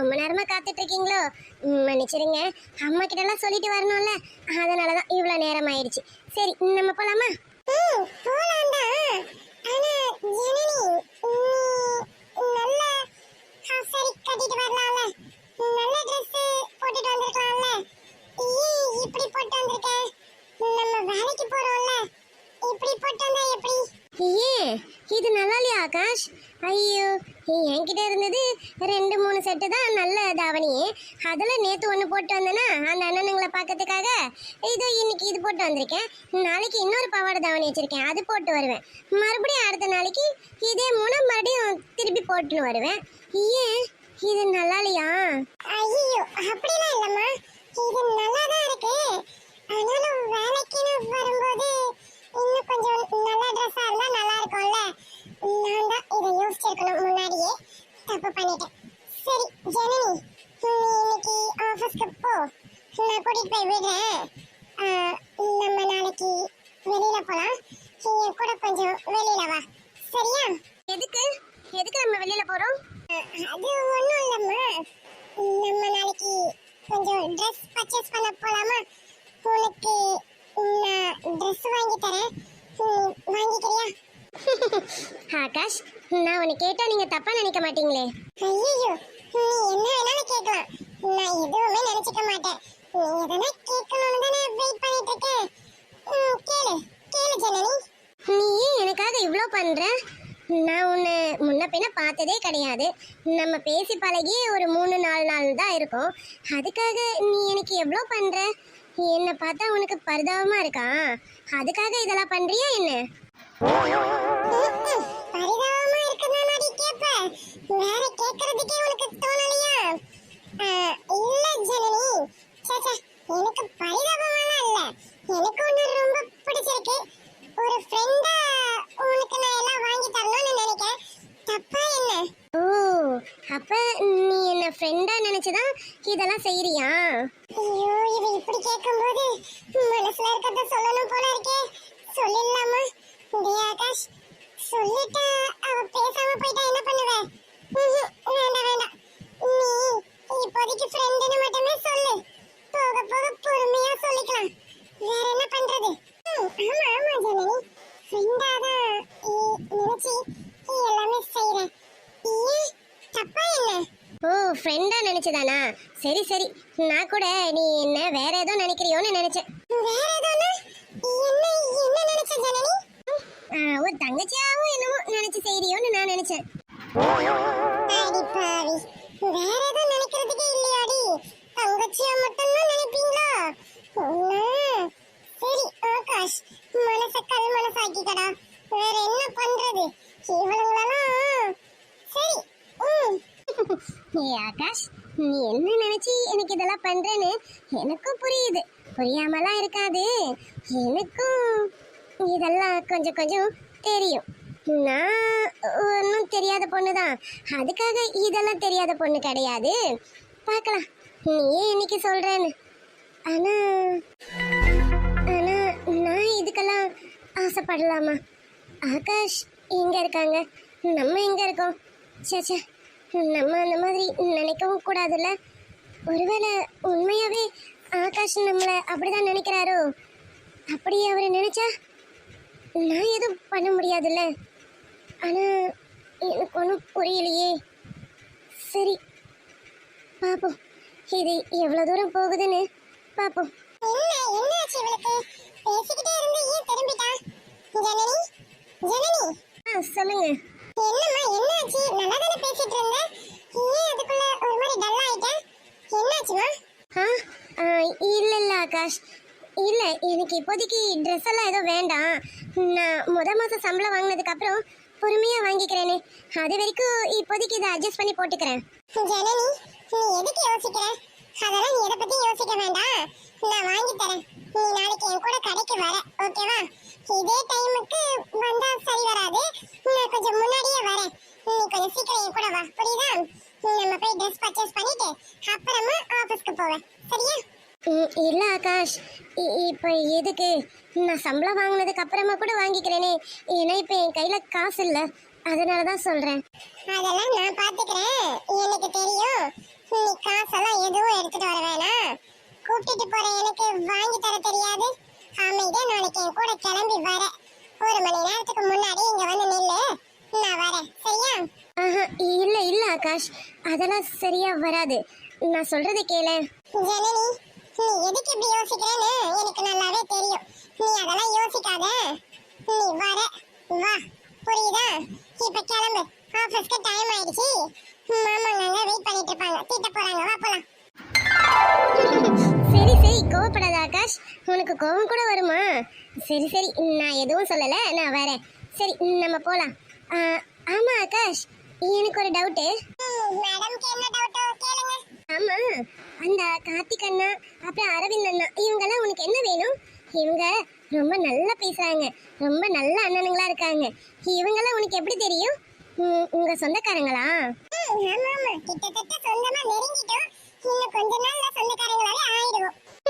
ரொம்ப நேரமாக காத்துட்டு இருக்கீங்களோ மன்னிச்சிருங்க. அம்மா கிட்டலாம் சொல்லிட்டு வரணும்ல. அதனாலதான் இவ்வளோ நேரம் ஆயிடுச்சு சரி நம்ம போகலாமா ம் போலாம் தான் ஆனா ஜனனி நீ நல்ல ஹாஃப் சாரி கட்டிட்டு வரலாம்ல நல்ல Dress போட்டுட்டு வந்திருக்கலாம்ல ஏன் இப்படி போட்டு வந்திருக்க நம்ம வேலைக்கு போறோம்ல இப்படி போட்டு வந்தா எப்படி ஏன் இது நல்லா இல்லையா ஆகாஷ் ஐயோ என்கிட்ட இருந்தது ரெண்டு மூணு செட்டு தான் நல்ல தாவணியே அதில் நேற்று ஒன்று போட்டு வந்தேனா அந்த அண்ணனுங்களை பார்க்கறதுக்காக இதோ இன்னைக்கு இது போட்டு வந்திருக்கேன். நாளைக்கு இன்னொரு பாவாடை தாவணி வச்சுருக்கேன். அது போட்டு வருவேன். மறுபடியும் அடுத்த நாளைக்கு இதே மூணு மறுபடியும் திருப்பி போட்டுன்னு வருவேன். ஏன்? இது நல்லா இல்லையா? ஐயோ அப்படிலாம் இல்லம்மா. இது நல்லா தான் இருக்கு. ஆனாலும் வேலைக்குன்னு வரும்போது இன்னும் கொஞ்சம் நல்ல ட்ரெஸ்ஸாக இருந்தால் நல்லா இருக்கும்ல. நான் தான் இதை யோசிச்சிருக்கணும் முன்னாடியே. தப்பு பண்ணிட்டேன். சரி ஜனனி நீ இன்னைக்கு ஆஃபீஸ்க்கு போ. நான் கூட்டிகிட்டு போய் விடுறேன். நம்ம நாளைக்கு வெளியில போலாம். என் கூட கொஞ்சம் வெளியில வா. சரியா? எதுக்கு? எதுக்கு நம்ம வெளியில் போகிறோம் அது ஒண்ணும் இல்லம்மா. நம்ம நாளைக்கு கொஞ்சம் ட்ரெஸ் பர்ச்சேஸ் பண்ண போலாமா? உனக்கு நான் ட்ரெஸ் வாங்கி தரேன். வாங்கிக்கிறியா? ஆகாஷ் நான் உன்னை கேட்டால் நீங்கள் தப்பாக நினைக்க மாட்டீங்களே. ஐயோ நீ என்ன வேணாலும் கேட்கலாம். நான் எதுவுமே நினைச்சுக்க மாட்டேன். நீ எதனா கேட்கணும்னு தானே வெயிட் பண்ணிட்டு இருக்கேன் ம், கேளு கேளு ஜனனி. நீ ஏன் எனக்காக இவ்வளோ பண்ற? நான் உன்னை முன்ன பின்ன பார்த்ததே கிடையாது. நம்ம பேசி பழகி ஒரு மூணு நாலு நாள் தான் இருக்கும். அதுக்காக நீ எனக்கு எவ்வளோ பண்ற? என்னை பார்த்தா உனக்கு பரிதாபமா இருக்கா? அதுக்காக இதெல்லாம் பண்றியா என்ன? ம்ம். பரிதாபமா இருக்குதா நாடி கேப்ப வேற கேக்குறதுக்கே உனக்கு தோணலையா ஆ, இல்ல ஜனனி ச்சே, ச்சே, எனக்கு பரிதாபமாலாம் இல்ல. எனக்கு ஒண்ணு ரொம்ப பிடிச்சிருக்கு. ஒரு ஃப்ரெண்டா உனக்கு நான் எல்லாம் வாங்கி தரணும்னு நினைக்கிறேன். தப்பா என்ன? ஓ அப்ப நீ என்ன ஃப்ரெண்டா நினைச்சுதான் இதெல்லாம் செய்யறியா ஐயோ இவ இப்படி கேட்கும்போது மனசுல இருக்கிறத சொல்லணும் போல இருக்கே. சொல்லிடலாமா? டேய் ஆகாஷ் சொல்லிட்டா அவ பேசாம போயிட்டா என்ன பண்ணுவ ம்ஹும், வேண்டாம் வேண்டாம் நீ இப்போதைக்கு ஃப்ரெண்டுன்னு மட்டுமே சொல்லு போக போக பொறுமையா சொல்லிக்கலாம் வேற என்ன பண்றது ம், ஆமா ஆமா ஜனனி ஃப்ரெண்டா தான் நினைச்சு எல்லாமே செய்றேன் ஏன் தப்பா என்ன ஓ ஃப்ரெண்டா நினைச்சதானா சரி சரி. நான் கூட நீ என்ன வேற ஏதோ நினைக்கிறியோன்னு நினைச்சேன். வேற ஏதோனா என்ன என்ன நினைச்ச ஜனனி? ஒரு தங்கச்சியாவும் என்னமோ நினைச்சு செய்யறியோன்னு நான் நினைச்சேன். அடி பாவி. வேற ஏதோ நினைக்கிறதுக்கே இல்லையாடி. தங்கச்சியா மட்டும்தான் நினைப்பீங்களா? சரி ஆகாஷ் மனச கல் மனசாக்கிக்கடா. வேற என்ன பண்றது? இவளுங்களெல்லாம் சரி ஏ ஆகாஷ் நீ என்ன நினைச்சு எனக்கு இதெல்லாம் பண்றேன்னு எனக்கும் புரியுது. புரியாமலாம் இருக்காது. எனக்கும் இதெல்லாம் கொஞ்சம் கொஞ்சம் தெரியும். நான் ஒன்றும் தெரியாத பொண்ணு தான் அதுக்காக இதெல்லாம் தெரியாத பொண்ணு கிடையாது. பார்க்கலாம். நீ இன்னைக்கு சொல்கிறேன்னு ஆனால் ஆனால் நான் இதுக்கெல்லாம் ஆசைப்படலாமா? ஆகாஷ் இங்கே இருக்காங்க? நம்ம எங்கே இருக்கோம்? ச்சே ச்சே. நம்ம அந்த மாதிரி நினைக்கவும் கூடாதுல்ல? ஒருவேளை உண்மையாவே ஆகாஷ் நம்மளை அப்படிதான் நினைக்கிறாரோ? அப்படி அவர் நினைச்சா நான் எதுவும் பண்ண முடியாதுல்ல? ஆனா எனக்கு ஒன்றும் புரியலையே. சரி பாப்போம். இது எவ்வளோ தூரம் போகுதுன்னு பாப்போம். சொல்லுங்க. என்னம்மா என்னாச்சு நல்லா தானே பேசிட்டு இருந்த ஏன் அதுக்குள்ள ஒரு மாதிரி டல் ஆயிட்ட என்னாச்சுமா ஆ ஆ, இல்ல ஆகாஷ் எனக்கு இப்போதைக்கு ட்ரெஸ் எல்லாம் எதுவும் வேண்டாம். நான் முத மாதம் சம்பளம் வாங்கினதுக்கப்புறம் பொறுமையாக வாங்கிக்கிறேனே. அது வரைக்கும் இப்போதைக்கு இதை அட்ஜஸ்ட் பண்ணி போட்டுக்கிறேன். ஜனனி நீ எதுக்கு யோசிக்கிற? அதெல்லாம் நீ எதை பற்றி யோசிக்க வேண்டாம். நான் வாங்கி தரேன். நீ நாளைக்கு என் கூட கடைக்கு வர ஓகேவா இதே டைமுக்கு வந்தா சரி வராது. நான் கொஞ்சம் முன்னாடியே வரேன். நீ கொஞ்சம் சீக்கிரம் என் கூட வா புரியுதா? நம்ம போய் ட்ரெஸ் பர்ச்சேஸ் பண்ணிட்டு அப்புறமா ஆஃபீஸ்க்கு போவேன். சரியா? இல்ல ஆகாஷ் இ- இப்ப எதுக்கு? நான் சம்பளம் வாங்கினதுக்கு அப்புறமா கூட வாங்கிக்கிறேனே. ஏன்னா இப்ப என் கையில காசு இல்ல. அதனால தான் சொல்றேன். அதெல்லாம் நான் பாத்துக்கிறேன். எனக்கு தெரியும். நீ காசெல்லாம் எதுவும் எடுத்துட்டு வர வேணாம். கூப்பிட்டுட்டு போற எனக்கு வாங்கி தர தெரியாது. அமைதியா நாளைக்கு என் கூட கிளம்பி வர. ஒரு மணி நேரத்துக்கு முன்னாடி இங்க வந்து நில்லு. நான் வரேன். சரியா? ஆஹா இல்ல இல்ல ஆகாஷ். அதெல்லாம் சரியா வராது. நான் சொல்றதை கேளு. ஜனனி நீ எதுக்கு இப்படி யோசிக்கிறேன்னு? எனக்கு நல்லாவே தெரியும். நீ அதெல்லாம் யோசிக்காத. நீ வர. வா. புரியுதா? இப்ப கிளம்பு. ஆபீஸ்க்கு டைம் ஆயிடுச்சு. மாமாங்க அங்க வெயிட் பண்ணிட்டு இருப்பாங்க. திட்ட போறாங்க. வா போலாம். சரி சரி. கோவப்படாத ஆகாஷ். உனக்கு கோவம் கூட வருமா? சரி சரி. நான் எதுவும் சொல்லல. நான் வரேன். சரி நம்ம போலாம். ஆமா ஆகாஷ். எனக்கு ஒரு டவுட்டு மேடம்க்கு என்ன டவுட்டோ கேளுங்க. ஆமா. அந்த கார்த்திக் அண்ணா அப்புறம் அரவிந்த் அண்ணா இவங்கெல்லாம் உனக்கு என்ன வேணும்? இவங்க ரொம்ப நல்லா பேசுறாங்க. ரொம்ப நல்ல அண்ணனுங்களா இருக்காங்க. இவங்கெல்லாம் உனக்கு எப்படி தெரியும்? உங்க சொந்தக்காரங்களா?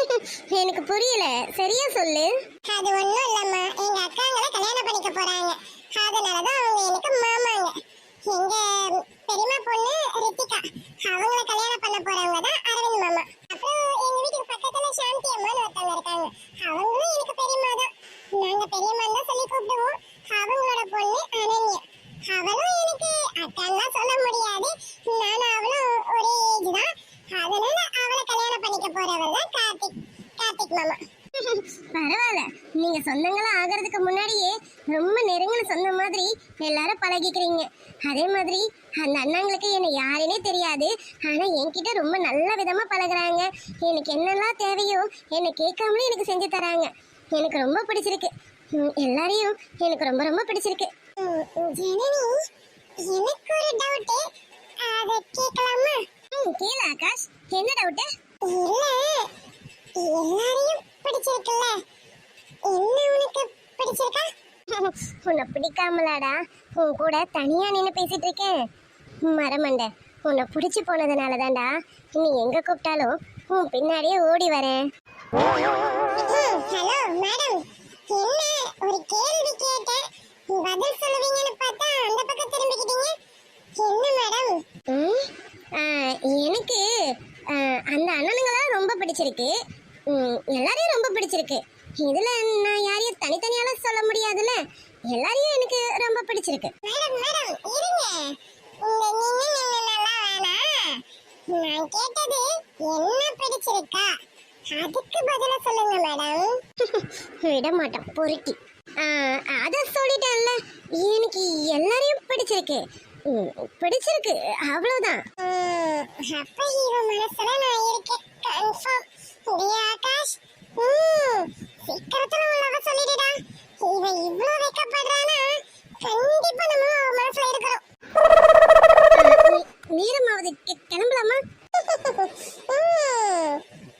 எனக்கு புரியல. சரியா சொல்லு. அது ஒண்ணும் இல்லம்மா எங்க அக்காங்களை கல்யாணம் பண்ணிக்க போறாங்க அதனாலதான் அவங்க எனக்கு மாமாங்க எங்க பெரியம்மா பொண்ணு ரித்திகா அவங்கள கல்யாணம் பண்ண போறவங்க தான் அரவிந்த் மாமா அப்புறம் எங்க வீட்டுக்கு பக்கத்துல சாந்தி அம்மான்னு ஒருத்தவங்க இருக்காங்க அவங்களும் எனக்கு பெரியம்மா தான் நாங்க பெரியம்மா தான் சொல்லி கூப்பிடுவோம் அவங்களோட பொண்ணு அனன்யா அவளும் எனக்கு அக்கான்லாம் சொல்ல முடியாது நானும் அவளும் ஒரே ஏஜ் தான் அதனால அவளை கல்யாணம் பண்ணிக்க போறவர் தான் கார்த்திக் கார்த்திக் மாமா பரவாயில்ல. நீங்க சொந்தங்களா ஆகிறதுக்கு முன்னாடியே ரொம்ப நெருங்கின சொந்த மாதிரி எல்லாரும் பழகிக்கிறீங்க. அதே மாதிரி அந்த அண்ணங்களுக்கு என்னை யாருன்னே தெரியாது. ஆனா என்கிட்ட ரொம்ப நல்ல விதமா பழகுறாங்க. எனக்கு என்னெல்லாம் தேவையோ என்னை கேட்காமலே எனக்கு செஞ்சு தராங்க. எனக்கு ரொம்ப பிடிச்சிருக்கு. எல்லாரையும் எனக்கு ரொம்ப ரொம்ப பிடிச்சிருக்கு. எனக்கு ஒரு டவுட் அத கேட்கலாமா? ம் கேளு ஆகாஷ். என்ன டவுட்டு இல்ல. எல்லாரையும் பிடிச்சிருக்குல்ல. என்ன உனக்கு பிடிச்சிருக்கா? உன்னை பிடிக்காமலாடா. உன் கூட தனியா நின்று பேசிட்டு இருக்கேன். மரமண்ட உன்னை பிடிச்சி போனதுனால தான்டா நீ எங்க கூப்பிட்டாலும் உன் பின்னாடியே ஓடி வரேன். Hello madam. என்ன ஒரு கேள்வி கேட்டேன். பதில் சொல்லுவீங்கன்னு பார்த்தா அந்த பக்கம் திரும்பிக்கிட்டீங்க. என்ன மேடம்? எனக்கு அந்த அண்ணனுங்களா ரொம்ப பிடிச்சிருக்கு. எல்லாரையும் ரொம்ப பிடிச்சிருக்கு. இதுல நான் யாரையும் தனித்தனியால சொல்ல முடியாதுல்ல? எல்லாரையும் எனக்கு ரொம்ப பிடிச்சிருக்கு. மேடம் மேடம் இருங்க. இந்த நின்னு நின்னுலாம் வேணாம் நான் கேட்டது என்ன பிடிச்சிருக்கா? அதுக்கு பதில சொல்லுங்க மேடம். விட மாட்டோம் பொறுக்கி அத சொல்லிட்டேன்ல. எனக்கு எல்லாரையும் பிடிச்சிருக்கு. பிடிச்சிருக்கு அவ்வளவுதான். அப்ப இவன் மனசுல நான் இருக்கேன். கன்ஃபார்ம் டேய் ஆகாஷ்? ம், சீக்கிரத்துல உள்ளவ சொல்லிடுடா. இவன் இவ்ளோ வெக்கப்படுறானா? கண்டிப்பா நம்ம அவன் மனசுல இருக்கிறோம் நேரமாவது கிளம்பலாமா?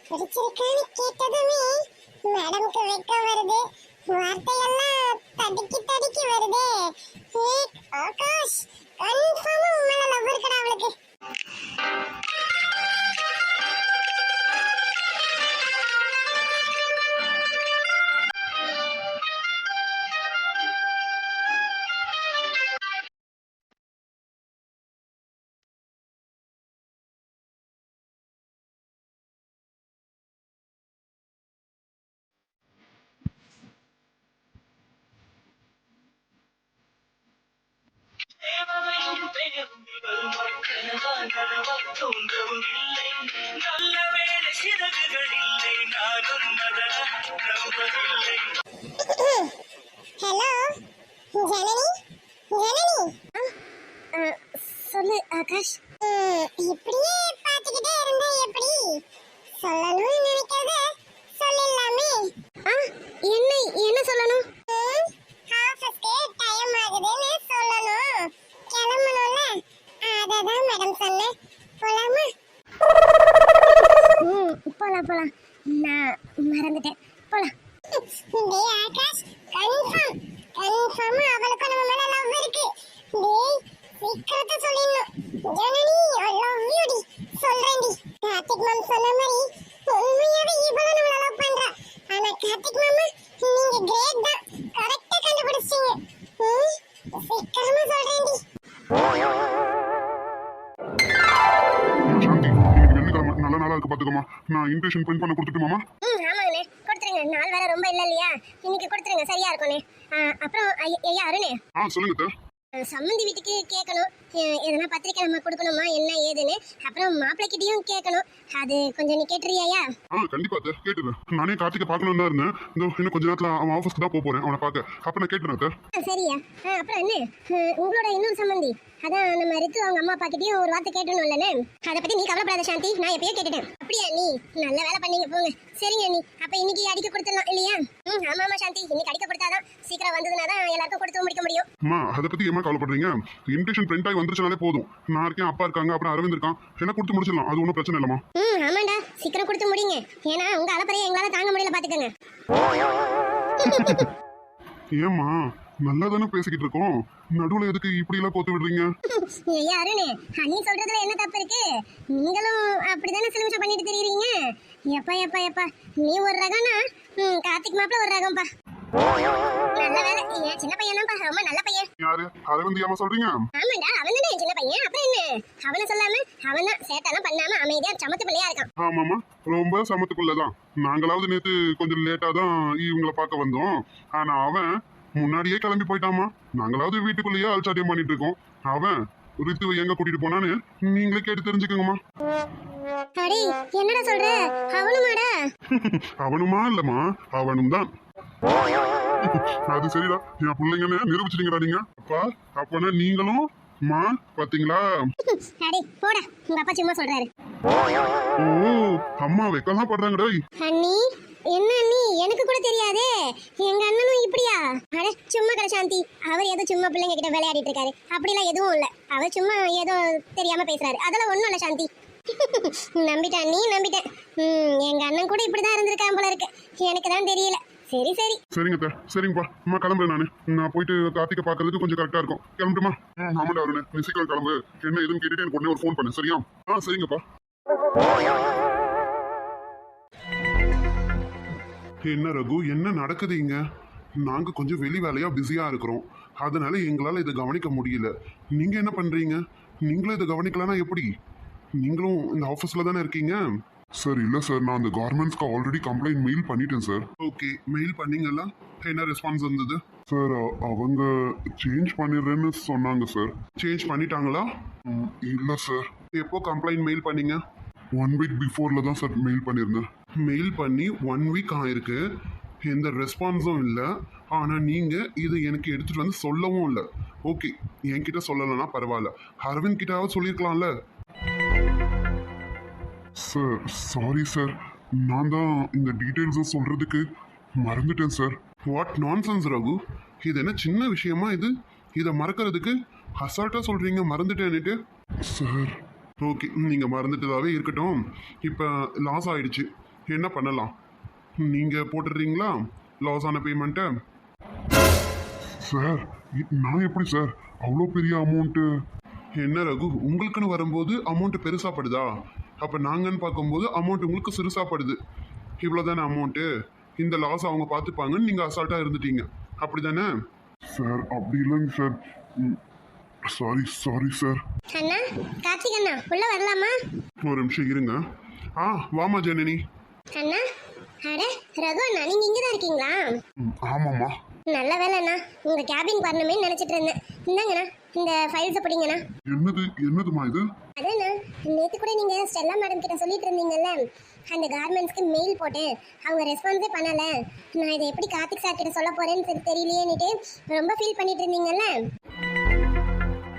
பிடிச்சிருக்கான்னு கேட்டதுமே மேடம்க்கு வெக்கம் வருது. வார்த்தையெல்லாம் தடுக்கி தடுக்கி வருதே. ஆகாஷ் கன்ஃபார்மா உன் மேல லவ் இருக்குடா அவளுக்கு. வேலை கொடுத்துருங்க நாள் வேற ரொம்ப இல்லை இல்லையா? இன்னைக்கு கொடுத்துருங்க சரியா இருக்கும்ண்ணே ஆ, அப்புறம் ஐயா அருணே. ஆ சொல்லுங்க சம்மந்தி வீட்டுக்கு கேட்கணும் எதனா பத்திரிக்கை நம்ம கொடுக்கணுமா என்ன ஏதுன்னு. அப்புறம் மாப்பிள்ளைக்கிட்டையும் கேட்கணும் அது கொஞ்சம் நீ கேட்டுறியாயா ஆ கண்டிப்பா அத்தை கேட்டுறேன். நானே கார்த்திகை பார்க்கணும் தான் இருந்தேன். இதோ இன்னும் கொஞ்ச நேரத்துல அவன் ஆஃபீஸ்க்கு தான் போக போறேன். அவனை பார்க்க. அப்ப நான் கேட்டுறேன். ஆ, சரியா. அப்புறம் என்ன? உங்களோட இன்னொரு சம்மந்தி. அதான் நம்ம ரித்து அவங்க அம்மா அப்பா கிட்டயும் ஒரு வார்த்தை கேட்டணும் இல்லைன்னு. அதை பத்தி நீ கவலைப்படாத சாந்தி. நான் எப்பயோ கேட்டுட்டேன். அப்படியா நீ? நல்ல வேலை பண்ணீங்க போங்க. சரிங்க நீ. அப்ப இன்னைக்கு அடிக்க கொடுத்துடலாம் இல்லையா? ம் ஆமா ஆமா சாந்தி. இன்னைக்கு அடிக்க கொடுத்தாதான் சீக்கிரம் வந்ததுனா தான் எல்லாருக்கும் கொடுத்து முடிக்க முடியும். அம்மா அதை பத்தி ஏமா கவலைப்படுறீங்க? இன்விடேஷன் பிரிண்ட் ஆகி வந்துருச்சுனாலே போதும். நான் இருக்கேன் அப்பா இருக்காங்க அப்புறம் அரவிந்த் இருக்கான். என்ன கொடுத்து முடிச்சிடலாம். அது ஒன்றும் பிரச்சனை இல்லைம்மா. ம் ஆமாண்டா. சீக்கிரம் கொடுத்து முடிங்க. ஏன்னா உங்க அலப்பறையை எங்களால தாங்க முடியல பாத்துக்கோங்க. ஏம்மா நல்லா தானே பேசிக்கிட்டு இருக்கோம்? நடுவுல எதுக்கு இப்படி எல்லாம் கோத்து விடுறீங்க? ஐயா அருணே அண்ணி சொல்றதுல என்ன தப்பு இருக்கு? நீங்களும் அப்படிதானே சிலுமிஷம் பண்ணிட்டு தெரியுறீங்க? எப்பா எப்பா எப்பா நீ ஒரு ரகம்னா கார்த்திக் மாப்பிள்ள ஒரு ரகம்பா நல்ல வேலை. என் சின்ன பையன் தான்ப்பா ரொம்ப நல்ல பையன். யாரு? அரவிந்த் ஏமா சொல்றீங்க? ஆமாண்டா அவன் தானே சின்ன பையன். அப்புறம் என்ன? அவனை சொல்லாம அவன் தான் சேட்டெல்லாம் பண்ணாம அமைதியா சமத்து பிள்ளையா இருக்கான். ஆமாம்மா. ரொம்ப சமத்துக்குள்ளதான். நாங்களாவது நேத்து கொஞ்சம் லேட்டா தான் இவங்கள பார்க்க வந்தோம். ஆனா அவன் முன்னாடியே கிளம்பி போயிட்டாமா நாங்களாவது வீட்டுக்குள்ளேயே அல்சாட்டியம் பண்ணிட்டு இருக்கோம் அவன் ரித்துவை எங்க கூட்டிட்டு போனான்னு நீங்களே கேட்டு தெரிஞ்சுக்கோங்கம்மா. அடே என்னடா சொல்ற? அவனுமாடா? அவனுமா இல்லம்மா அவனும் தான் அது சரிடா. என் பிள்ளைங்கன்னு நிரூபிச்சிட்டீங்கடா நீங்க. அப்பா அப்பனா நீங்களும் மா பாத்தீங்களா? அடே போடா. உங்க அப்பா சும்மா சொல்றாரு. ஓ அம்மா வெக்கலாம் படுறாங்கடா அண்ணி என்ன அண்ணி எனக்கு கூட தெரியாதே. எங்க அண்ணனும் இப்படியா? அட சும்மா கடை சாந்தி. அவர் ஏதோ சும்மா பிள்ளைங்க கிட்ட விளையாடிட்டு இருக்காரு. அப்படிலாம் எதுவும் இல்ல. அவர் சும்மா ஏதோ தெரியாம பேசுறாரு. அதெல்லாம் ஒண்ணும் இல்ல சாந்தி. நம்பிட்டேன். நீ நம்பிட்டேன். ம், எங்க அண்ணன் கூட இப்படிதான் இருந்திருக்கான் போல இருக்கு. எனக்கு தான் தெரியல. சரி சரி. சரிங்க அத்தை. சரிங்கப்பா. அம்மா கிளம்புறேன் நானு. நான் போயிட்டு கார்த்திகை பார்க்கறதுக்கு கொஞ்சம் கரெக்டா இருக்கும். கிளம்புட்டுமா? ம். ஆமாடா அருண். நீ சீக்கிரம் கிளம்பு. என்ன எதுன்னு கேட்டுட்டு எனக்கு உடனே ஒரு ஃபோன் பண்ணு. சரியா? ஆ சரிங்கப்பா. என்ன ரகு என்ன நடக்குது இங்க? நாங்க கொஞ்சம் வெளி வேலையா பிஸியா இருக்கிறோம். அதனால எங்களால இதை கவனிக்க முடியல. நீங்க என்ன பண்றீங்க? நீங்களும் இதை கவனிக்கலனா எப்படி? நீங்களும் இந்த ஆஃபீஸ்ல தானே இருக்கீங்க? சார் இல்ல சார். நான் அந்த கார்மெண்ட்ஸ்க்கு ஆல்ரெடி கம்ப்ளைண்ட் மெயில் பண்ணிட்டேன் சார். ஓகே மெயில் பண்ணீங்களா என்ன ரெஸ்பான்ஸ் வந்தது? சார் அவங்க சேஞ்ச் பண்ணிடுறேன்னு சொன்னாங்க சார். சேஞ்ச் பண்ணிட்டாங்களா? இல்ல சார். எப்போ கம்ப்ளைண்ட் மெயில் பண்ணீங்க? ஒன் வீக் பிஃபோர்ல தான் சார் மெயில் பண்ணியிருந்தேன். மெயில் பண்ணி ஒன் வீக் ஆயிருக்கு. எந்த ரெஸ்பான்ஸும் இல்லை. ஆனால் நீங்கள் இதை எனக்கு எடுத்துகிட்டு வந்து சொல்லவும் இல்லை. ஓகே என்கிட்ட சொல்லலைன்னா பரவாயில்ல. அரவிந்த் கிட்டாவது சொல்லியிருக்கலாம்ல சார் சாரி சார் நான் தான் இந்த டீட்டெயில்ஸை சொல்கிறதுக்கு மறந்துட்டேன் சார் வாட் நான்சென்ஸ் ரகு? இது என்ன சின்ன விஷயமா இது? இதை மறக்கிறதுக்கு அசால்ட்டாக சொல்கிறீங்க மறந்துட்டேன்னுட்டு? சார் ஓகே நீங்கள் மறந்துட்டதாவே இருக்கட்டும். இப்போ லாஸ் ஆயிடுச்சு. என்ன பண்ணலாம்? நீங்கள் போட்டுடுறீங்களா? லாஸ் ஆன பேமெண்ட்டை சார் நான் எப்படி சார் அவ்வளோ பெரிய அமௌண்ட்டு என்ன ரகு உங்களுக்குன்னு வரும்போது அமௌண்ட் பெருசாக படுதா அப்போ நாங்கன்னு பார்க்கும்போது அமௌண்ட் உங்களுக்கு சிறுசாக படுது இவ்வளோ தானே அமௌண்ட்டு இந்த லாஸ் அவங்க பார்த்துப்பாங்கன்னு நீங்கள் அசால்ட்டாக இருந்துட்டீங்க. அப்படி தானே சார் அப்படி இல்லைங்க சார் சாரி சாரி சார் அண்ணா கார்த்திக் அண்ணா உள்ள வரலாமா? ஒரு நிமிஷம் இருங்க. ஆ வாமா ஜனனி. அண்ணா அட ரகு அண்ணா நீங்க இங்க தான் இருக்கீங்களா ஆமாம்மா. நல்ல வேலைண்ணா உங்க கேபின் வரணுமே நினைச்சிட்டு இருந்தேன். இந்தாங்கண்ணா இந்த ஃபைல்ஸை பிடிங்கண்ணா என்னது என்னதுமா இது? அதாண்ணா நேற்று கூட நீங்க ஸ்டெல்லா மேடம் கிட்ட சொல்லிட்டு இருந்தீங்கல்ல அந்த கார்மெண்ட்ஸ்க்கு மெயில் போட்டேன் அவங்க ரெஸ்பான்ஸே பண்ணல. நான் இதை எப்படி கார்த்திக் சார் கிட்ட சொல்ல போறேன்னு தெரி- தெரியலையேன்னுட்டு ரொம்ப ஃபீல் பண்ணிட்டு இருந்தீங்கல்ல.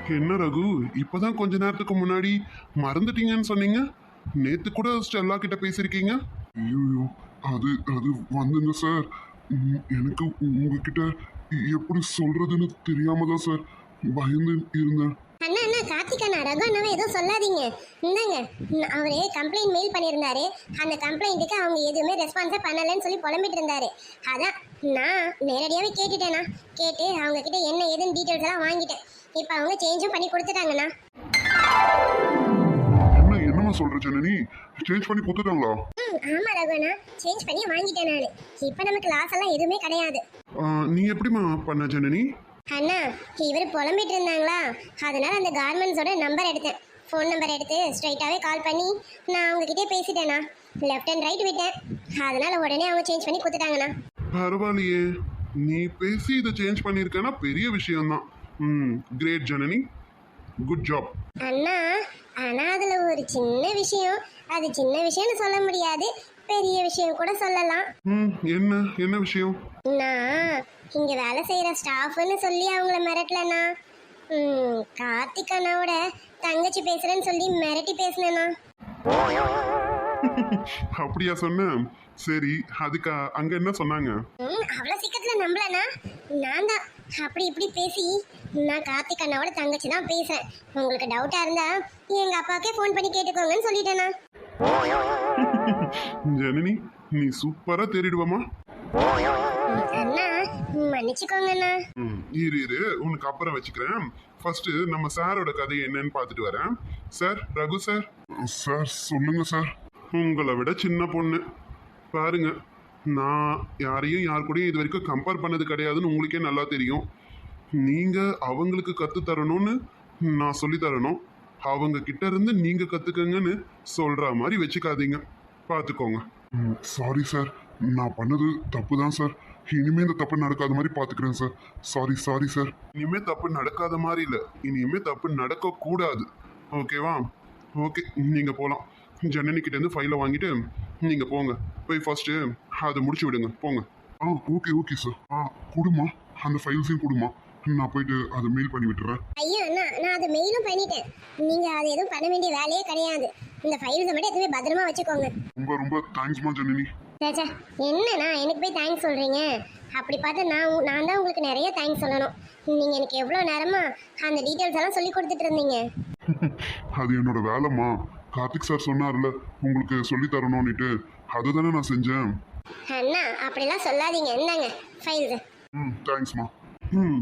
என்ன ரகு இப்பதான் கொஞ்ச நேரத்துக்கு முன்னாடி மறந்துட்டீங்கன்னு சொன்னீங்க? நேத்து கூட ஸ்டெல்லா கிட்ட பேசியிருக்கீங்க? ஐயோ அது அது வந்துங்க சார். எனக்கு உங்ககிட்ட எப்படி சொல்றதுன்னு தெரியாம தான் சார் பயந்து இருந்தேன். அண்ணா அண்ணா கார்த்திக் அண்ணா ரகு அண்ணாவை எதுவும் சொல்லாதீங்க. இந்தாங்க அவரு கம்ப்ளைண்ட் மெயில் பண்ணியிருந்தாரு. அந்த கம்ப்ளைண்ட்டுக்கு அவங்க எதுவுமே ரெஸ்பான்ஸே பண்ணலைன்னு சொல்லி புலம்பிட்டு இருந்தாரு. அதான் நான் நேரடியாகவே கேட்டுட்டேண்ணா கேட்டு அவங்க கிட்ட என்ன ஏதுன்னு டீட்டெயில்ஸ் எல்லாம் வாங்கிட்டேன். இப்போ அவங்க சேஞ்சும் பண்ணி கொடுத்துட்டாங்கண்ணா. என்ன என்னம்மா சொல்ற ஜனனி? சேஞ்ச் பண்ணி கொடுத்துட்டாங்களா? ம் ஆமாம் ரகு அண்ணா சேஞ்ச் பண்ணி வாங்கிட்டேன் நான். இப்போ நமக்கு லாஸ் எல்லாம் எதுவுமே கிடையாது. நீ எப்படிம்மா பண்ண ஜனனி? அண்ணா இவர் புலம்பிட்டு இருந்தாங்களா? அதனால அந்த கார்மெண்ட்ஸோட நம்பர் எடுத்தேன். ஃபோன் நம்பர் எடுத்து ஸ்ட்ரைட்டாகவே கால் பண்ணி நான் அவங்ககிட்டே பேசிட்டேண்ணா லெஃப்ட் அண்ட் ரைட் விட்டேன். அதனால உடனே அவங்க சேஞ்ச் பண்ணி கொடுத்துட்டாங்கண்ணா. பரவாயில்லையே. நீ பேசி இதை சேஞ்ச் பண்ணியிருக்கேன்னா பெரிய விஷயம்தான். ம் கிரேட் ஜனனி. குட் ஜாப் அண்ணா ஆனால் அதில் ஒரு சின்ன விஷயம். அது சின்ன விஷயம்னு சொல்ல முடியாது. பெரிய விஷயம் கூட சொல்லலாம். ம் என்ன? என்ன விஷயம்? நான் இங்கே வேலை செய்கிற ஸ்டாஃப்னு சொல்லி அவங்கள மிரட்டலண்ணா. ம், கார்த்திக் அண்ணாவோட தங்கச்சி பேசுகிறேன்னு சொல்லி மிரட்டி பேசினேண்ணா. அப்படியா சொன்ன சரி அதுக்கு அங்க என்ன சொன்னாங்க? ம், அவ்வளோ சீக்கிரத்தில் நம்பலண்ணா. நான் தான் அப்படி இப்படி பேசி நான் கார்த்திக் அண்ணாவோட தங்கச்சி தான் பேசுறேன். உங்களுக்கு டவுட்டாக இருந்தா எங்கள் அப்பாவுக்கே ஃபோன் பண்ணி கேட்டுக்கோங்கன்னு சொல்லிட்டேண்ணா ஜனனி நீ சூப்பரா தேடிடுவாமா ம், அண்ணா மன்னிச்சுக்கோங்கண்ணா ம் இரு இரு உனக்கு அப்புறம் வச்சுக்கிறேன். ஃபர்ஸ்ட் நம்ம சாரோட கதை என்னன்னு பார்த்துட்டு வரேன். சார் ரகு சார் சார் சொல்லுங்க சார் உங்களை விட சின்ன பொண்ணு. பாருங்க நான் யாரையும் யார் கூடயும் இது வரைக்கும் கம்பேர் பண்ணது கிடையாதுன்னு உங்களுக்கே நல்லா தெரியும். நீங்க அவங்களுக்கு கத்து தரணும்னு நான் சொல்லி தரணும் அவங்க கிட்ட இருந்து நீங்க கத்துக்கங்கன்னு சொல்ற மாதிரி வச்சுக்காதீங்க. பார்த்துக்கோங்க சாரி சார் நான் பண்ணது தப்பு தான் சார் இனிமே இந்த தப்பு நடக்காத மாதிரி பார்த்துக்கிறேன் சார் சாரி சாரி சார் இனிமே தப்பு நடக்காத மாதிரி இல்லை. இனிமே தப்பு நடக்க கூடாது. ஓகேவா ஓகே நீங்க போகலாம் ஜனனி கிட்ட இருந்து ஃபைலை வாங்கிட்டு நீங்க போங்க. போய் ஃபர்ஸ்ட் அதை முடிச்சு விடுங்க. போங்க. ஆ ஓகே ஓகே சார் ஆ கொடுமா அந்த ஃபைல்ஸையும் கொடுமா நான் போயிட்டு அதை மெயில் பண்ணி விட்டுறேன். ஐயோ அண்ணா நான் அதை மெயிலும் பண்ணிட்டேன். நீங்கள் அது எதுவும் பண்ண வேண்டிய வேலையே கிடையாது. இந்த ஃபைல்ஸை மட்டும் எதுவுமே பத்திரமா வச்சுக்கோங்க. ரொம்ப ரொம்ப தேங்க்ஸ்மா ஜனனி. சேச்சா என்னண்ணா எனக்கு போய் தேங்க்ஸ் சொல்கிறீங்க அப்படி பார்த்து நான் நான் தான் உங்களுக்கு நிறைய தேங்க்ஸ் சொல்லணும். நீங்கள் எனக்கு எவ்வளோ நேரமா அந்த டீட்டெயில்ஸ் எல்லாம் சொல்லி கொடுத்துட்டு இருந்தீங்க? அது என்னோட வேலைம்மா. கார்த்திக் சார் சொன்னார்ல உங்களுக்கு சொல்லி தரணும்னுட்டு. அதுதானே நான் செஞ்சேன். அண்ணா அப்படிலாம் சொல்லாதீங்க. இந்தாங்க ஃபைல்ஸு ம் தேங்க்ஸ்மா ம்.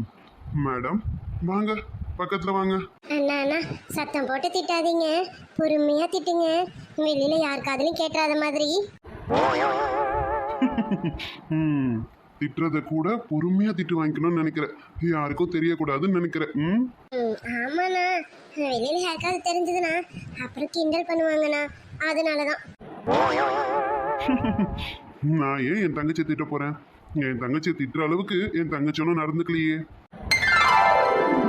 மேடம் வாங்க பக்கத்துல வாங்க. அண்ணா அண்ணா சத்தம் போட்டு திட்டாதீங்க. பொறுமையாக திட்டுங்க. வெளியில் யார் காதுலையும் கேட்டுறாத மாதிரி. ம் திட்டுறத கூட பொறுமையா திட்டு வாங்கிக்கணும்னு நினைக்கிறேன். யாருக்கும் தெரியக்கூடாதுன்னு நினைக்கிறேன். ம்? ம் ஆமாண்ணா. வெளியில் யாருக்காவது தெரிஞ்சதுண்ணா அப்புறம் கிண்டல் பண்ணுவாங்கண்ணா. அதனால தான் நான் ஏன் என் தங்கச்சியை திட்ட போறேன்? என் தங்கச்சியை திட்டுற அளவுக்கு என் தங்கச்சி ஒன்றும் நடந்துக்கலையே.